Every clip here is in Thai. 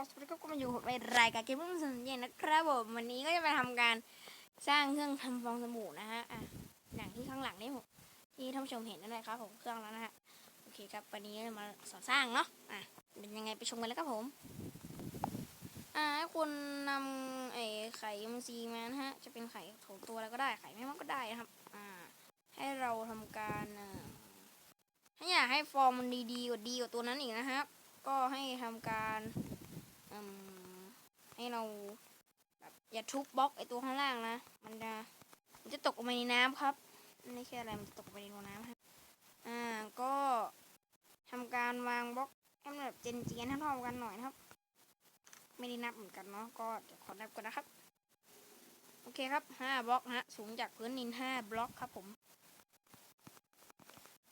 ก็มาอยู่ในรายการเกมรุ่งสนเย็นนะครับผมวันนี้ก็จะไปทำการสร้างเครื่องทำฟองสบู่นะฮะอะอย่างที่ข้างหลังนี่ผมที่ท่านผู้ชมเห็นนั่นแหละครับผมเครื่องแล้วนะฮะโอเคครับวันนี้มาสอนสร้างเนาะอะเป็นยังไงไปชมกันเลยครับผมอ่าให้คุณนำไอ้ไข่มซีมานะฮะจะเป็นไข่ของตัวอะไรก็ได้ไข่ไม่มากก็ได้นะครับอ่าให้เราทำการเอ่อถ้าอยากให้ฟองมันดีๆกว่าดีกว่าตัวนั้นอีกนะครับก็ให้ทำการ ให้เราแบบอย่าทุบบล็อกไอตัวข้างล่างนะ มันจะมันจะตกลงไปในน้ำครับไม่ใช่อะไรมันจะตกลงไปในน้ำครับอ่าก็ทำการวางบล็อกให้มันแบบเจนเจียนๆเท่าๆกันหน่อยนะครับ ไม่ได้นับเหมือนกันเนาะก็เดี๋ยวขอนับก่อนนะครับ โอเคครับห้าบล็อกนะฮะสูงจากพื้นดินห้าบล็อกครับผม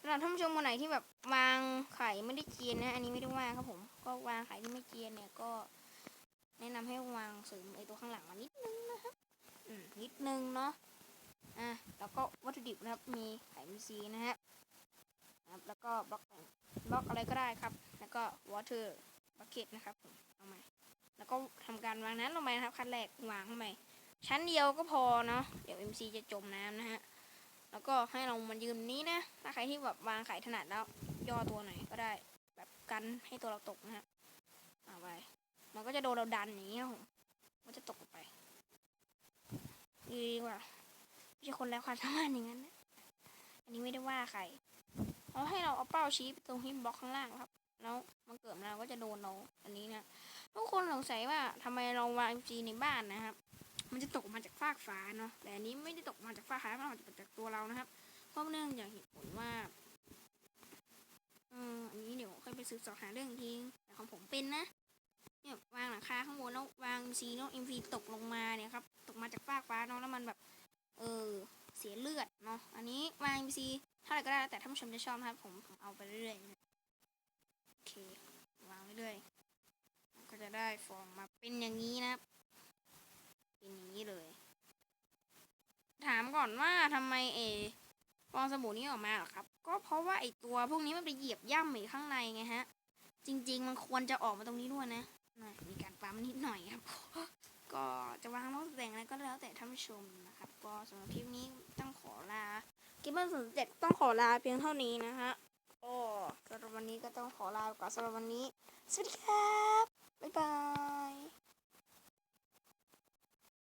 สำหรับท่านผู้ชมคนไหนที่แบบวางไข่ไม่ได้เจียนนะ อันนี้ไม่ได้ว่าครับผม ก็วางไข่ที่ไม่เจียนเนี่ยก็ แนะนำให้วางเสริมไอตัวข้างหลังมานิดนึงนะครับอืมนิดนึงเนาะ อะ แล้วก็วัตถุดิบนะครับ มีไข่มีซีนะฮะนะครับแล้วก็บล็อกบล็อกอะไรก็ได้ครับ แล้วก็ water bucket นะครับผมเอามาแล้วก็ทำการวางน้ำลงไปนะครับขั้นแรกวางเข้าไปชั้นเดียวก็พอเนาะเดี๋ยว MC จะจมน้ำนะฮะ แล้วก็ให้เรามันยืนนี้นะ ถ้าใครที่แบบวางไข่ถนัดแล้ว ย่อตัวหน่อยก็ได้ แบบกันให้ตัวเราตกนะฮะเอาไป มันก็จะโดนเราดันอย่างเงี้ยผมมันจะตกไป ดีกว่าไม่ใช่คนแล้วความสามารถอย่างนั้นนะอันนี้ไม่ได้ว่าใครเราให้เราเอาเป้าชี้ไปตรงที่บล็อกข้างล่างครับ แล้วมันเกิดมาเราก็จะโดนเราอันนี้นะทุกคนสงสัยว่าทำไมเราวางจีในบ้านนะครับ จากฟ้าเนาะแต่อันนี้ไม่ได้ตกมาจากฟ้ากฟ้ามันออกมาจากตัวเรานะครับเพราะเนื่องจากเหตุผลว่าเอออันนี้เดี๋ยวค่อยไปสืบสอบหาเรื่องอีกทีแต่ของผมเป็นนะเนี่ยวางหลังคาข้างบนแล้ววางซีโนเอ็มฟีตกลงมาเนี่ยครับตกมาจากฟากฟ้าเนาะแล้วมันแบบ เออเสียเลือดเนาะอันนี้วางเอ็มซีเท่าไหร่ก็ได้แต่ท่านผู้ชมจะชอบนะครับผมผมเอาไปเรื่อยๆโอเควางเรื่อยๆก็จะได้ฟองมาเป็นอย่างนี้นะครับ เป็นอย่างนี้เลย ถามก่ อนว่าทำไมเอฟองสบู่นี้ออกมาหรอครับ ก็เพราะว่าไอตัวพวกนี้มันไปเหยียบย่ำอยู่ข้างในไงฮะ จริง ๆ มันควรจะออกมาตรงนี้ด้วยนะมีการปั๊มนิดหน่อยครับ ก็จะวางโน้ตแต่งอะไรก็แล้วแต่ท่านผู้ชมนะครับ ก็สำหรับคลิปนี้ต้องขอลากิมเบิลศูนย์เจ็ดต้องขอลาเพียงเท่านี้นะฮะก็สำหรับวันนี้ก็ต้องขอลาไปก่อนสำหรับวันนี้ สวัสดีครับ บ๊ายบาย